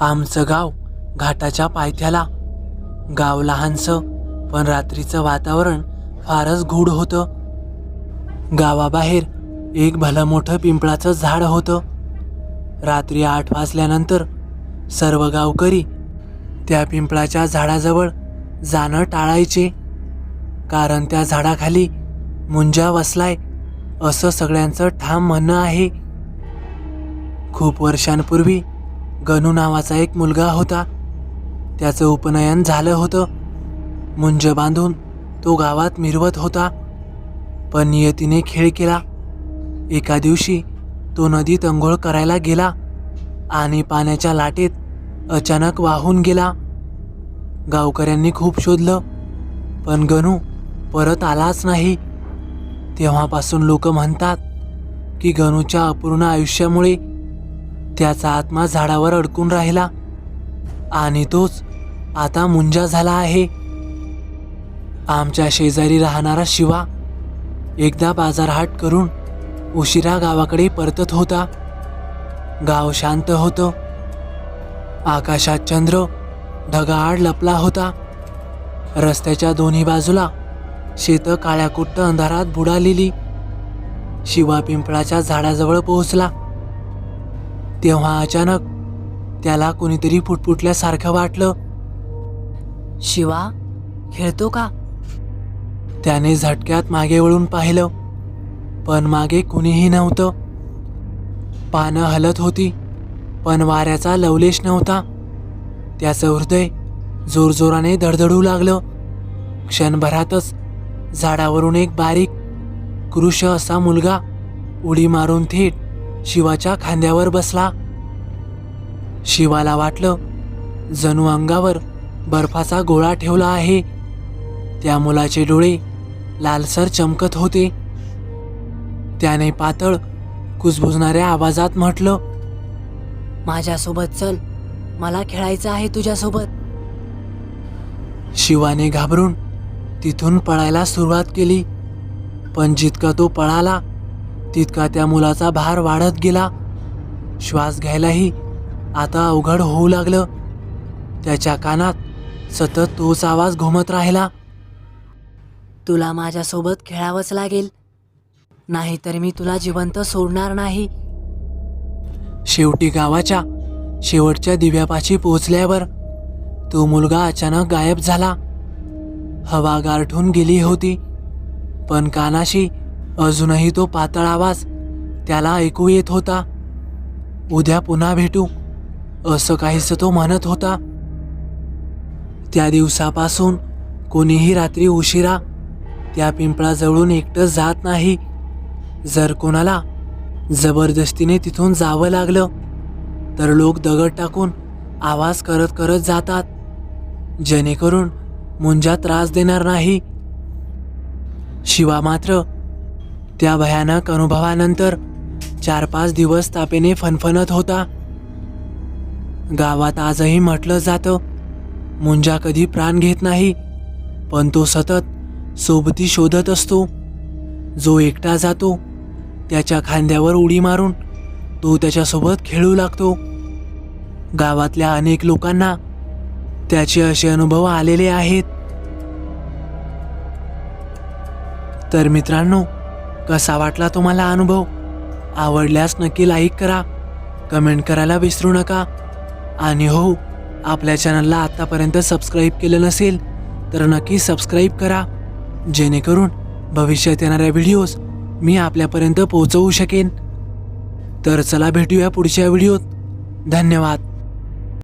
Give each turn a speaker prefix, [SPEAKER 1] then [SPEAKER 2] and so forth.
[SPEAKER 1] आमचं गाव घाटाच्या पायथ्याला. गाव लहानसं पण रात्रीचं वातावरण फारच गूढ होतं. गावाबाहेर एक भलं मोठं पिंपळाचं झाड होतं. रात्री आठ वाजल्यानंतर सर्व गावकरी त्या पिंपळाच्या झाडाजवळ जाणं टाळायचे. कारण त्या झाडाखाली मुंजा वसलाय असं सगळ्यांचं ठाम म्हणणं आहे. खूप वर्षांपूर्वी गणू नावाचा एक मुलगा होता. त्याचं उपनयन झालं होतं. मुंज बांधून तो गावात मिरवत होता. पण नियतीने खेळ केला. एका दिवशी तो नदीत अंघोळ करायला गेला आणि पाण्याच्या लाटेत अचानक वाहून गेला. गावकऱ्यांनी खूप शोधलं पण गणू परत आलाच नाही. तेव्हापासून लोक म्हणतात की गणूच्या अपूर्ण आयुष्यामुळे त्याचा आत्मा झाडावर अडकून राहिला. आणि तोच आता मुंजा झाला आहे. आमच्या शेजारी राहणारा शिवा एकदा बाजारहाट करून उशिरा गावाकडे परतत होता. गाव शांत होतं. आकाशात चंद्र ढगाआड लपला होता. रस्त्याच्या दोन्ही बाजूला शेतं काळ्याकुट्ट अंधारात बुडालेली. शिवा पिंपळाच्या झाडाजवळ पोहोचला. तेव्हा अचानक त्याला कोणीतरी फुटफुटल्यासारखं वाटलं. शिवा खेळतो का? त्याने झटक्यात मागे वळून पाहिलं पण मागे कुणीही नव्हतं. पानं हलत होती पण वाऱ्याचा लवलेश नव्हता. त्याचं हृदय जोरजोराने धडधडू लागलं. क्षणभरातच झाडावरून एक बारीक कृश असा मुलगा उडी मारून थेट शिवाच्या खांद्यावर बसला. शिवाला वाटलं जणू अंगावर बर्फाचा गोळा ठेवला आहे. त्या मुलाचे डोळे लालसर चमकत होते. त्याने पातळ कुजबुजणाऱ्या आवाजात म्हटलं माझ्यासोबत चल मला खेळायचं आहे तुझ्यासोबत. शिवाने घाबरून तिथून पळायला सुरुवात केली पण जितका तो पळाला तितका त्या मुलाचा भार वाढत गेला. श्वास घ्यायलाही आता अवघड होऊ लागलं. त्याच्या कानात सतत तोच आवाज घुमत राहिला. तुला माझ्यासोबत खेळावंच लागेल. नाहीतर मी तुला जिवंत सोडणार नाही. शेवटी गावाच्या शेवटच्या दिव्यापाशी पोहोचल्यावर तो मुलगा अचानक गायब झाला. हवा गारठून गेली होती पण कानाशी अजूनही तो पातळ आवाज त्याला ऐकू येत होता. उद्या पुन्हा भेटू असं काहीसं तो म्हणत होता. त्या दिवसापासून कोणीही रात्री उशिरा त्या पिंपळाजवळून एकटं जात नाही. जर कोणाला जबरदस्तीने तिथून जावं लागलं तर लोक दगड टाकून आवाज करत करत जातात. जेणेकरून मुंजा त्रास देणार नाही. शिवा मात्र त्या भयानक अनुभवानंतर चार पाच दिवस तापेने फणफणत होता. गावात आजही म्हटलं जातं मुंजा कधी प्राण घेत नाही पण तो सतत सोबती शोधत असतो. जो एकटा जातो त्याच्या खांद्यावर उडी मारून तो त्याच्यासोबत खेळू लागतो. गावातल्या अनेक लोकांना त्याचे असे अनुभव आलेले आहेत. तर मित्रांनो कसा वाटला तुम्हाला अनुभव? आवडल्यास नक्की लाईक करा. कमेंट करायला विसरू नका. आणि हो आपल्या चॅनलला आत्तापर्यंत सबस्क्राईब केलं नसेल तर नक्की सबस्क्राईब करा. जेणेकरून भविष्यात येणाऱ्या व्हिडिओज मी आपल्यापर्यंत पोहोचवू शकेन. तर चला भेटूया पुढच्या व्हिडिओत धन्यवाद.